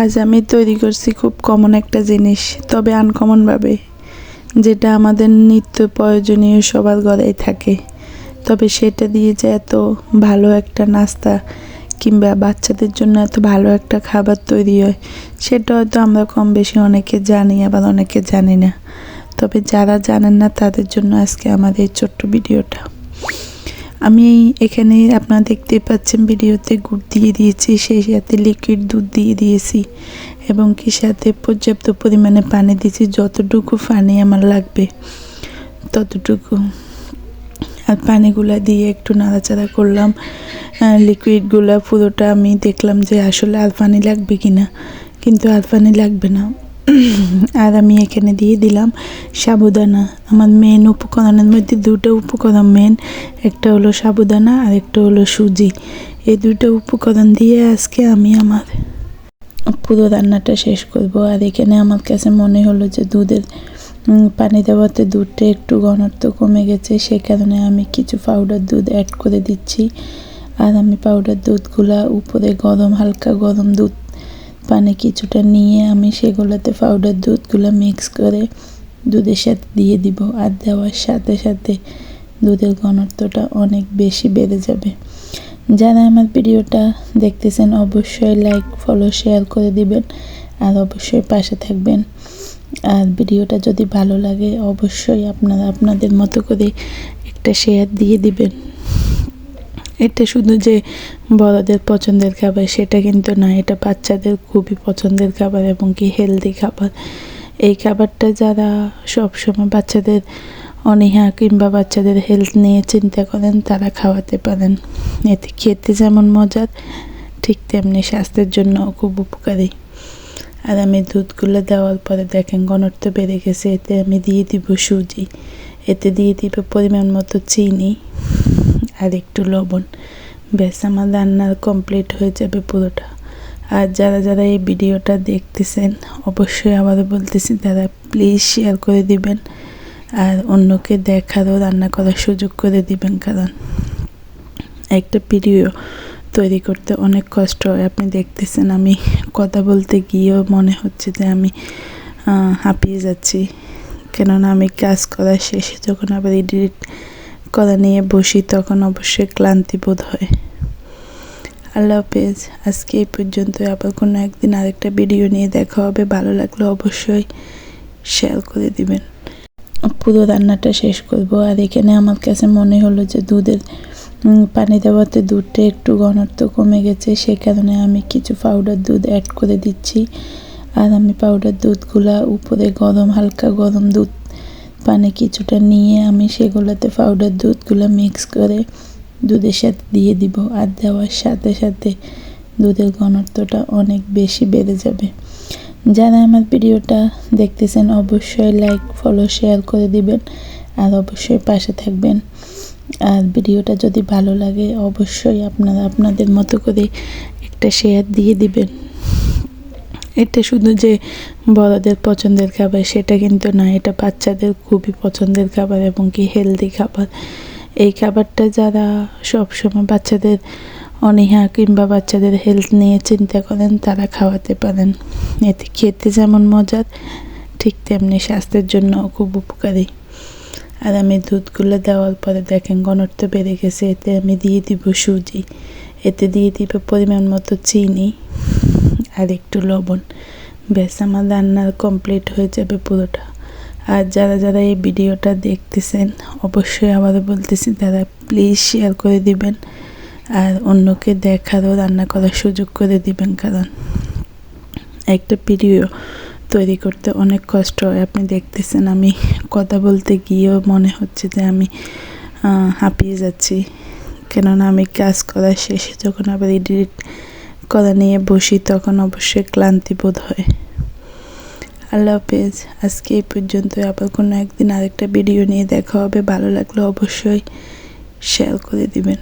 আজ আমি তৈরি করছি খুব কমন একটা জিনিস, তবে আনকমনভাবে যেটা আমাদের নিত্য প্রয়োজনীয় সবার ঘরেই থাকে। তবে সেটা দিয়ে যে এত ভালো একটা নাস্তা কিংবা বাচ্চাদের জন্য এত ভালো একটা খাবার তৈরি হয়, সেটা হয়তো আমরা কম বেশি অনেকে জানি, আবার অনেকে জানি না। তবে যারা জানেন না, তাদের জন্য আজকে আমাদের এই ছোট্ট ভিডিওটা। আমি এখানে আপনারা দেখতে পাচ্ছেন ভিডিওতে গুড় দিয়ে দিয়েছি, সেই সাথে লিকুইড দুধ দিয়ে দিয়েছি এবং কি সাথে পর্যাপ্ত পরিমাণে পানি দিয়েছি, যতটুকু পানি আমার লাগবে ততটুকু। আর পানিগুলো দিয়ে একটু নাড়াচাড়া করলাম। লিকুইডগুলো পুরোটা আমি দেখলাম যে আসলে আর পানি লাগবে কি না কিন্তু আর পানি লাগবে না। আর আমি এখানে দিয়ে দিলাম সাবুদানা আমার মেন উপকরণের মধ্যে দুটো উপকরণ মেন একটা হলো সাবুদানা আর একটা হলো সুজি এই দুটো উপকরণ দিয়ে আজকে আমি আমার পুরো রান্নাটা শেষ করব আর এখানে আমার কাছে মনে হলো যে দুধের পানি দেওয়াতে দুধটা একটু ঘনত্ব কমে গেছে সেই কারণে আমি কিছু পাউডার দুধ অ্যাড করে দিচ্ছি আর আমি পাউডার দুধগুলা উপরে গরম হালকা গরম দুধ পানি কিছুটা নিয়ে আমি সেগুলোতে পাউডার দুধগুলো মিক্স করে দুধের সাথে দিয়ে দিব। আর দেওয়ার সাথে সাথে দুধের ঘনত্বটা অনেক বেশি বেড়ে যাবে। যারা আমার ভিডিওটা দেখতেছেন অবশ্যই লাইক ফলো শেয়ার করে দিবেন। আর অবশ্যই পাশে থাকবেন। আর ভিডিওটা যদি ভালো লাগে অবশ্যই আপনারা আপনাদের মতো করে একটা শেয়ার দিয়ে দিবেন। এটা শুধু যে বড়দের পছন্দের খাবার, সেটা কিন্তু না এটা বাচ্চাদের খুবই পছন্দের খাবার এবং কি হেলদি খাবার। এই খাবারটা যারা সবসময় বাচ্চাদের অনীহা কিংবা বাচ্চাদের হেলথ নিয়ে চিন্তা করেন, তারা খাওয়াতে পারেন। এতে খেতে যেমন মজার, ঠিক তেমনি স্বাস্থ্যের জন্য খুব উপকারী। আর আমি দুধগুলো দেওয়ার পরে দেখেন ঘনত্ব বেড়ে গেছে। এতে আমি দিয়ে দিব সুজি, এতে দিয়ে দিব পরিমাণ মতো চিনি। আর একটু লবণ। ব্যাস, আমার রান্নার কমপ্লিট হয়ে যাবে পুরোটা। আর যারা যারা এই ভিডিওটা দেখতেছেন, অবশ্যই আবারও বলতেছি, তারা প্লিজ শেয়ার করে দিবেন। আর অন্যকে দেখারও, রান্না করার সুযোগ করে দিবেন। কারণ একটা ভিডিও তৈরি করতে অনেক কষ্ট হয়। আপনি দেখতেছেন, আমি কথা বলতে গিয়েও মনে হচ্ছে যে আমি হাঁপিয়ে যাচ্ছি। কেননা আমি কাজ করার শেষে যখন আবার এডিট করা নিয়ে বসি, তখন অবশ্যই ক্লান্তি বোধ হয়। আল্লাহ হাফেজ, আজকে এই পর্যন্ত আবার কোনো একদিন আরেকটা ভিডিও নিয়ে দেখা হবে। ভালো লাগলে অবশ্যই শেয়ার করে দিবেন। পুরো রান্নাটা শেষ করব। আর এখানে আমার কাছে মনে হলো যে দুধের পানি দেওয়াতে দুধটা একটু ঘনত্ব কমে গেছে। সেই কারণে আমি কিছু পাউডার দুধ অ্যাড করে দিচ্ছি। আর আমি পাউডার দুধগুলা উপরে গরম, হালকা গরম দুধ পানি কিছুটা নিয়ে আমি সেগুলোতে পাউডার দুধগুলো মিক্স করে দুধের সাথে দিয়ে দিব। আর দেওয়ার সাথে সাথে দুধের ঘনত্বটা অনেক বেশি বেড়ে যাবে। যারা আমার ভিডিওটা দেখতেছেন অবশ্যই লাইক ফলো শেয়ার করে দিবেন। আর অবশ্যই পাশে থাকবেন। আর ভিডিওটা যদি ভালো লাগে, অবশ্যই আপনারা আপনাদের মতো করে একটা শেয়ার দিয়ে দিবেন। এটা শুধু যে বড়দের পছন্দের খাবার, সেটা কিন্তু না, এটা বাচ্চাদের খুবই পছন্দের খাবার এবং কি হেলদি খাবার। এই খাবারটা যারা সবসময় বাচ্চাদের অনীহা কিংবা বাচ্চাদের হেলথ নিয়ে চিন্তা করেন, তারা খাওয়াতে পারেন। এতে খেতে যেমন মজার, ঠিক তেমনি স্বাস্থ্যের জন্য খুব উপকারী। আর আমি দুধগুলো দেওয়ার পরে দেখেন ঘনত্ব বেড়ে গেছে, এতে আমি দিয়ে দিব সুজি, এতে দিয়ে দিব পরিমাণ মতো চিনি। আর একটু লবণ। ব্যাস, আমার রান্নার কমপ্লিট হয়ে যাবে পুরোটা। আর যারা যারা এই ভিডিওটা দেখতেছেন, অবশ্যই আবারও বলতেছি, তারা প্লিজ শেয়ার করে দিবেন। আর অন্যকে দেখারও, রান্না করার সুযোগ করে দিবেন। কারণ একটা ভিডিও তৈরি করতে অনেক কষ্ট হয়। আপনি দেখতেছেন, আমি কথা বলতে গিয়েও মনে হচ্ছে যে আমি হাঁপিয়ে যাচ্ছি। কেননা আমি কাজ করার শেষে যখন আবার এডিট করা নিয়ে বসি, তখন অবশ্যই ক্লান্তি বোধ হয়। আল্লাহ হাফেজ, আজকে এই পর্যন্ত আবার কোনো একদিন আরেকটা ভিডিও নিয়ে দেখা হবে। ভালো লাগলে অবশ্যই শেয়ার করে দিবেন।